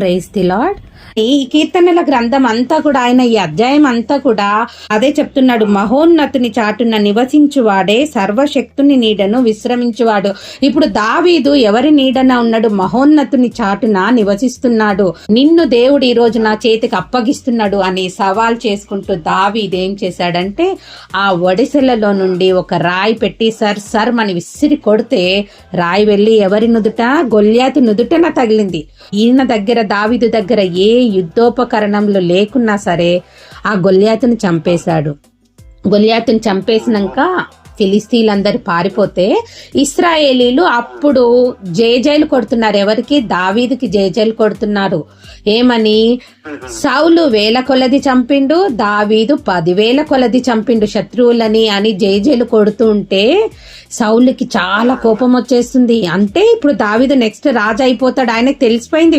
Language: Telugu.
ప్రైజ్ ది లాడ్ ఈ కీర్తనల గ్రంథం అంతా కూడా ఆయన ఈ అధ్యాయం అంతా కూడా అదే చెప్తున్నాడు. మహోన్నతుని చాటున నివసించువాడే సర్వశక్తుని నీడను విశ్రమించువాడు. ఇప్పుడు దావీదు ఎవరి నీడన ఉన్నాడు? మహోన్నతుని చాటున నివసిస్తున్నాడు. నిన్ను దేవుడు ఈ రోజు నా చేతికి అప్పగిస్తున్నాడు అని సవాల్ చేసుకుంటూ దావీదు ఏం చేశాడంటే ఆ ఒడిసెలలో నుండి ఒక రాయి పెట్టి సర్ సర్ మని విసిరి కొడితే రాయి వెళ్ళి ఎవరి నుదుట? గొల్యాతి నుదుటన తగిలింది. ఈయన దగ్గర దావీదు దగ్గర ఏ యుద్ధోపకరణంలో లేకున్నా సరే ఆ గొల్యాతుని చంపేశాడు. గొలియాతుని చంపేసినాక ఫిలిస్తీన్లందరూ పారిపోతే ఇస్రాయేలీలు అప్పుడు జేజైలు కొడుతున్నారు. ఎవరికి? దావీదుకి జేజైలు కొడుతున్నారు. ఏమని? సౌలు వేల కొలది చంపిండు దావీదు పదివేల కొలది చంపిండు శత్రువులని అని జేజైలు కొడుతుంటే సౌలుకి చాలా కోపం వచ్చేస్తుంది. అంటే ఇప్పుడు దావీదు నెక్స్ట్ రాజు అయిపోతాడు. ఆయనకు తెలిసిపోయింది